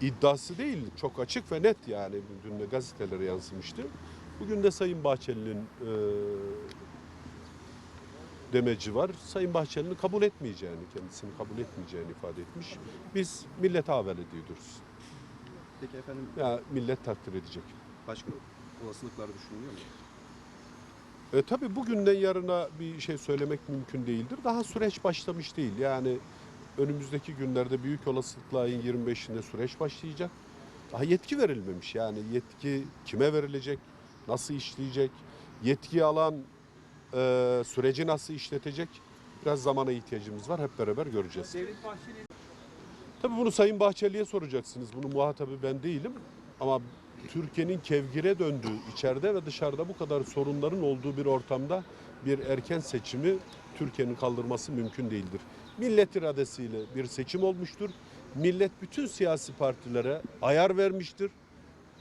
iddiası değil. Çok açık ve net yani. Dün de gazetelere yansımıştı. Bugün de Sayın Bahçeli'nin e, demeci var. Sayın Bahçeli'nin kabul etmeyeceğini, kendisini kabul etmeyeceğini ifade etmiş. Biz millete haber ediyoruz. Peki efendim Ya millet takdir edecek. başka olasılıklar düşünülüyor mu? E, tabii bugünden yarına bir şey söylemek mümkün değildir. Daha süreç başlamış değil. Yani önümüzdeki günlerde büyük olasılıkla ayın 25'inde süreç başlayacak. Daha yetki verilmemiş. Yani yetki kime verilecek, nasıl işleyecek, yetki alan e, süreci nasıl işletecek biraz zamana ihtiyacımız var. Hep beraber göreceğiz. Devlet Bahçeli Tabii bunu Sayın Bahçeli'ye soracaksınız. Bunun muhatabı ben değilim. Ama Türkiye'nin kevgire döndüğü, içeride ve dışarıda bu kadar sorunların olduğu bir ortamda bir erken seçimi Türkiye'nin kaldırması mümkün değildir. Millet iradesiyle bir seçim olmuştur. Millet bütün siyasi partilere ayar vermiştir.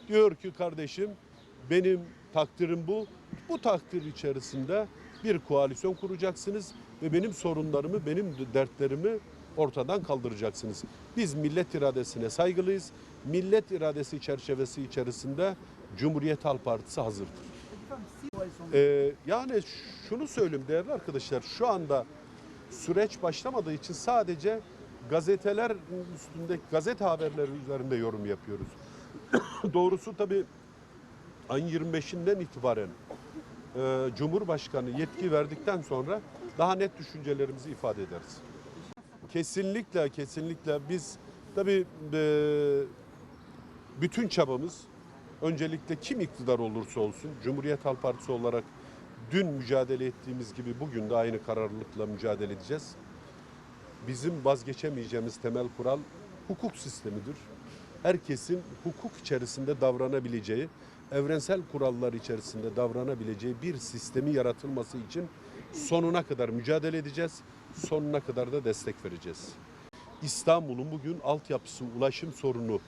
Diyor ki kardeşim benim takdirim bu. Bu takdir içerisinde bir koalisyon kuracaksınız ve benim sorunlarımı, benim dertlerimi ortadan kaldıracaksınız. Biz millet iradesine saygılıyız. Millet iradesi çerçevesi içerisinde Cumhuriyet Halk Partisi hazırdır. Ee, yani şunu söyleyeyim değerli arkadaşlar. Şu anda süreç başlamadığı için sadece gazeteler üstünde gazete haberleri üzerinde yorum yapıyoruz. Doğrusu tabii ayın 25'inden itibaren e, Cumhurbaşkanı yetki verdikten sonra daha net düşüncelerimizi ifade ederiz. Kesinlikle kesinlikle biz tabii e, bütün çabamız öncelikle kim iktidar olursa olsun Cumhuriyet Halk Partisi olarak dün mücadele ettiğimiz gibi bugün de aynı kararlılıkla mücadele edeceğiz. Bizim vazgeçemeyeceğimiz temel kural hukuk sistemidir. Herkesin hukuk içerisinde davranabileceği, evrensel kurallar içerisinde davranabileceği bir sistemi yaratılması için sonuna kadar mücadele edeceğiz. Sonuna kadar da destek vereceğiz. İstanbul'un bugün altyapısı, ulaşım sorunu,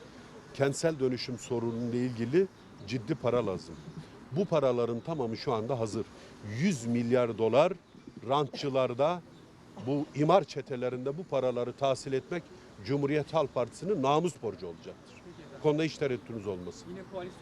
kentsel dönüşüm sorunuyla ilgili ciddi para lazım. Bu paraların tamamı şu anda hazır. 100 milyar dolar rantçılarda bu imar çetelerinde bu paraları tahsil etmek Cumhuriyet Halk Partisi'nin namus borcu olacaktır. Konuda hiç tereddütünüz olmasın. yine koalisyon